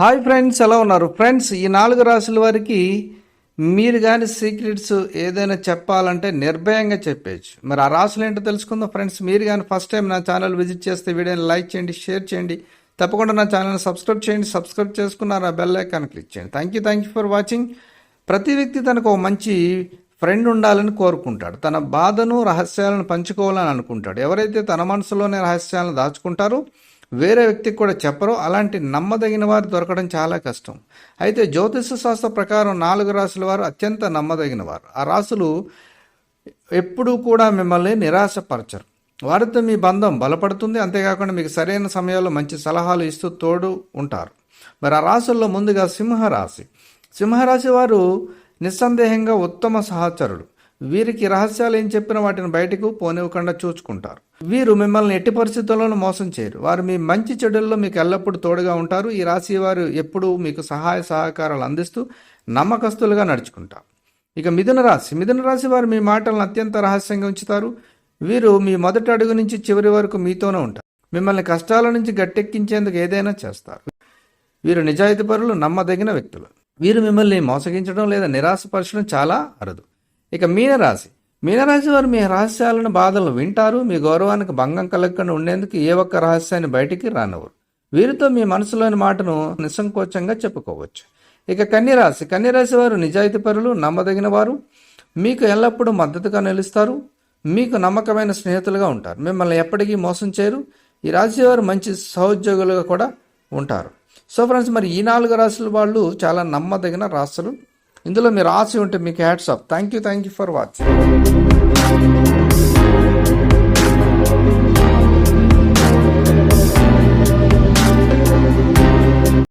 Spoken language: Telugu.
హాయ్ ఫ్రెండ్స్ ఎలా ఉన్నారు? ఫ్రెండ్స్ ఈ నాలుగు రాశుల వారికి మీరు కానీ సీక్రెట్స్ ఏదైనా చెప్పాలంటే నిర్భయంగా చెప్పేయచ్చు. మరి ఆ రాసులు ఏంటో తెలుసుకుందాం ఫ్రెండ్స్ మీరు కానీ ఫస్ట్ టైం నా ఛానల్ విజిట్ చేస్తే వీడియోని లైక్ చేయండి షేర్ చేయండి. తప్పకుండా నా ఛానల్ని సబ్స్క్రైబ్ చేయండి. సబ్స్క్రైబ్ చేసుకున్నారు ఆ బెల్ ఐకాన్ క్లిక్ చేయండి. Thank you thank you for watching ప్రతి వ్యక్తి తనకు ఒక మంచి ఫ్రెండ్ ఉండాలని కోరుకుంటాడు. తన బాధను రహస్యాలను పంచుకోవాలని అనుకుంటాడు. ఎవరైతే తన మనసులోనే రహస్యాలను దాచుకుంటారో వేరే వ్యక్తికి కూడా చెప్పరో అలాంటి నమ్మదగిన వారు దొరకడం చాలా కష్టం. అయితే జ్యోతిష శాస్త్ర ప్రకారం నాలుగు రాసుల వారు అత్యంత నమ్మదగిన వారు. ఆ రాసులు ఎప్పుడూ కూడా మిమ్మల్ని నిరాశపరచరు. వారితో మీ బంధం బలపడుతుంది. అంతేకాకుండా మీకు సరైన సమయంలో మంచి సలహాలు ఇస్తూ తోడు ఉంటారు. మరి ఆ రాసుల్లో ముందుగా సింహరాశి. సింహరాశి వారు నిస్సందేహంగా ఉత్తమ సహచరుడు వీరికి రహస్యాలు ఏం చెప్పిన వాటిని బయటకు పోనివ్వకుండా చూచుకుంటారు. వీరు మిమ్మల్ని ఎట్టి పరిస్థితుల్లోనూ మోసం చేయరు. వారు మీ మంచి చెడుల్లో మీకు ఎల్లప్పుడూ తోడుగా ఉంటారు. ఈ రాశి వారు ఎప్పుడూ మీకు సహాయ సహకారాలు అందిస్తూ నమ్మకస్తులుగా నడుచుకుంటారు. ఇక మిథున రాశి. మిథున రాశి వారు మీ మాటలను అత్యంత రహస్యంగా ఉంచుతారు. వీరు మీ మొదటి అడుగు నుంచి చివరి వరకు మీతోనే ఉంటారు. మిమ్మల్ని కష్టాల నుంచి గట్టెక్కించేందుకు ఏదైనా చేస్తారు. వీరు నిజాయితీపరులు నమ్మదగిన వ్యక్తులు. వీరు మిమ్మల్ని మోసగించడం లేదా నిరాశపరచడం చాలా అరదు. ఇక మీనరాశి. మీనరాశి వారు మీ రహస్యాలను బాధలను వింటారు మీ గౌరవానికి భంగం కలగకుండా ఉండేందుకు ఏ ఒక్క రహస్యాన్ని బయటికి రానివ్వరు. వీరితో మీ మనసులోని మాటను నిస్సంకోచంగా చెప్పుకోవచ్చు. ఇక కన్యరాశి. కన్యరాశి వారు నిజాయితీపరులు నమ్మదగిన వారు. మీకు ఎల్లప్పుడూ మద్దతుగా నిలుస్తారు. మీకు నమ్మకమైన స్నేహితులుగా ఉంటారు. మిమ్మల్ని ఎప్పటికీ మోసం చేయరు. ఈ రాశి వారు మంచి సహోద్యోగులుగా కూడా ఉంటారు. సో ఫ్రెండ్స్ మరి ఈ నాలుగు రాశుల వాళ్ళు చాలా నమ్మదగిన రాశులు. ఇందులో మీరు రాసి ఉంటే మీకు hats off thank you thank you for watching